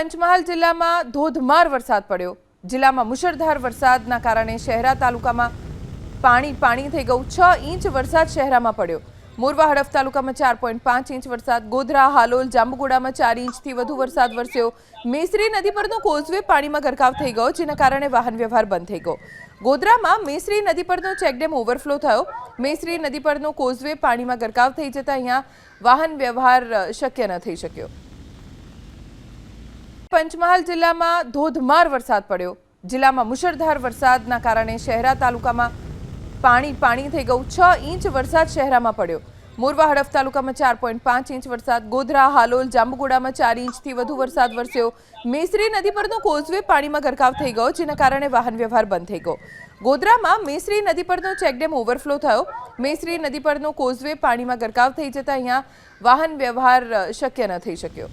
પંચમહાલ જિલ્લામાં ધોધમાર વરસાદ પડ્યો. જિલ્લામાં મુશળધાર વરસાદના કારણે શહેરા તાલુકામાં પાણી પાણી થઈ ગયું. છ ઇંચ વરસાદ શહેરામાં પડ્યો. મોરવા હડફ તાલુકામાં ચાર પોઈન્ટ પાંચ ઇંચ વરસાદ. ગોધરા, હાલોલ, જાંબુગોડામાં ચાર ઇંચથી વધુ વરસાદ વરસ્યો. મેસરી નદી પરનો કોઝવે પાણીમાં ગરકાવ થઈ ગયો, જેના કારણે વાહન વ્યવહાર બંધ થઈ ગયો. ગોધરામાં મેસરી નદી પરનો ચેકડેમ ઓવરફ્લો થયો. મેસરી નદી પરનો કોઝવે પાણીમાં ગરકાવ થઈ જતા અહીંયા વાહન વ્યવહાર શક્ય ન થઈ શક્યો. પંચમહાલ જિલ્લામાં ધોધમાર વરસાદ પડ્યો. જિલ્લામાં મુશળધાર વરસાદના કારણે શહેરા તાલુકામાં પાણી પાણી થઈ ગયું. છ ઇંચ વરસાદ શહેરામાં પડ્યો. મોરવા હડફ તાલુકામાં ચાર પોઈન્ટ પાંચ ઇંચ વરસાદ. ગોધરા, હાલોલ, જાંબુગોડામાં ચાર ઇંચથી વધુ વરસાદ વરસ્યો. મેસરી નદી પરનો કોઝવે પાણીમાં ગરકાવ થઈ ગયો, જેના કારણે વાહન વ્યવહાર બંધ થઈ ગયો. ગોધરામાં મેસરી નદી પરનો ચેકડેમ ઓવરફ્લો થયો. મેસરી નદી પરનો કોઝવે પાણીમાં ગરકાવ થઈ જતા અહીંયા વાહન વ્યવહાર શક્ય ન થઈ શક્યો.